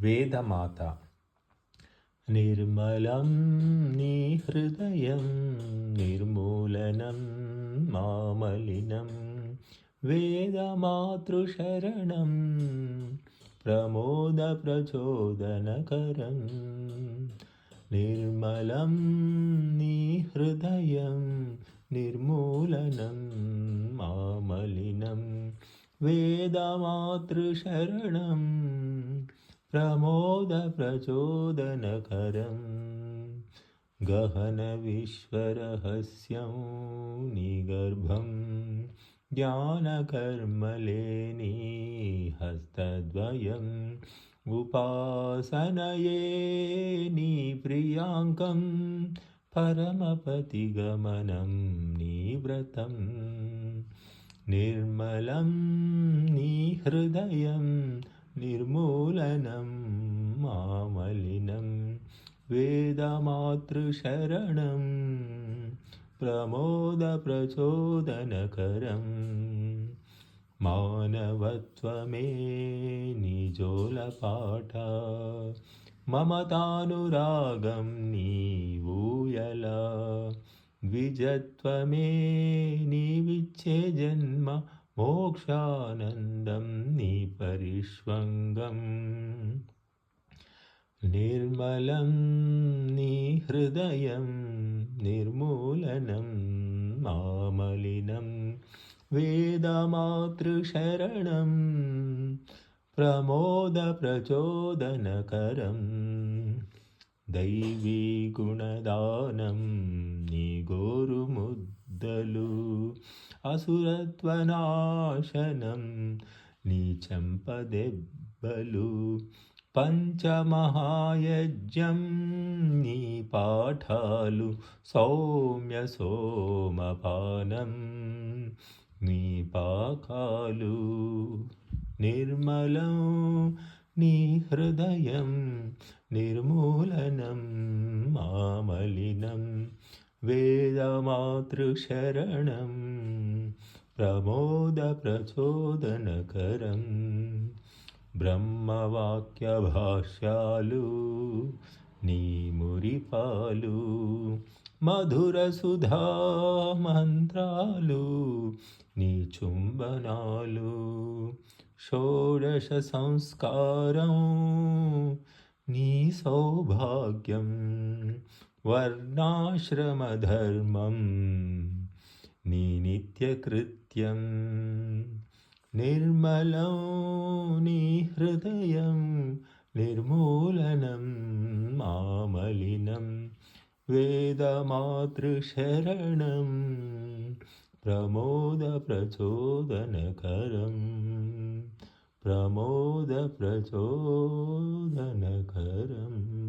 വേദമാത. നിർമ്മലം നീ ഹൃദയം നിർമൂലനം മാമലിനം. വേദമാതൃശരണം പ്രമോദപ്രചോദനകരം നിർമ്മലം നീ ഹൃദയം നിർമൂലനം മാമലിനം. വേദമാതൃശരണം प्रमोदप्रचोदनकरं गहनविश्वरहस्यं निगर्भं ज्ञानकर्मलेनी हस्तद्वयम्। उपासनये निप्रियाङ्कं परमपतिगमनं निव्रतं निर्मलं निहृदयं निर्मूलनं मामलिनं वेदमातृशरणं प्रमोदप्रचोदनकरम् मानवत्वमे निजोलपाठ ममतानुरागं नीवूयल द्विजत्वमे निविच्छे जन्म मोक्षानन्दं निपरिष्वङ्गम् निर्मलं निहृदयं निर्मूलनं मामलिनं वेदमातृशरणं प्रमोदप्रचोदनकरं दैवीगुणदानं ముద్దలు అసురత్వనాశనం నీ చెంపదెబ్బలు పంచమహాయజ్ఞం నీ పాఠాలు. సౌమ్య సోమపానం నీ పాకాలు. నిర్మలం నీ హృదయం నిర్మూలనం మామలినం. वेदमातृशरणं प्रमोदप्रचोदनकरम् ब्रह्मवाक्यभाष्यालु नीमुरिपालु मधुरसुधामन्त्रालु नीचुम्बनालु निसौभाग्यं वर्णाश्रमधर्मं निनित्यकृत्यम् निर्मलं निहृदयं निर्मूलनं मामलिनं वेदमातृशरणं प्रमोदप्रचोदनकरं प्रमोदप्रचोदनकरम्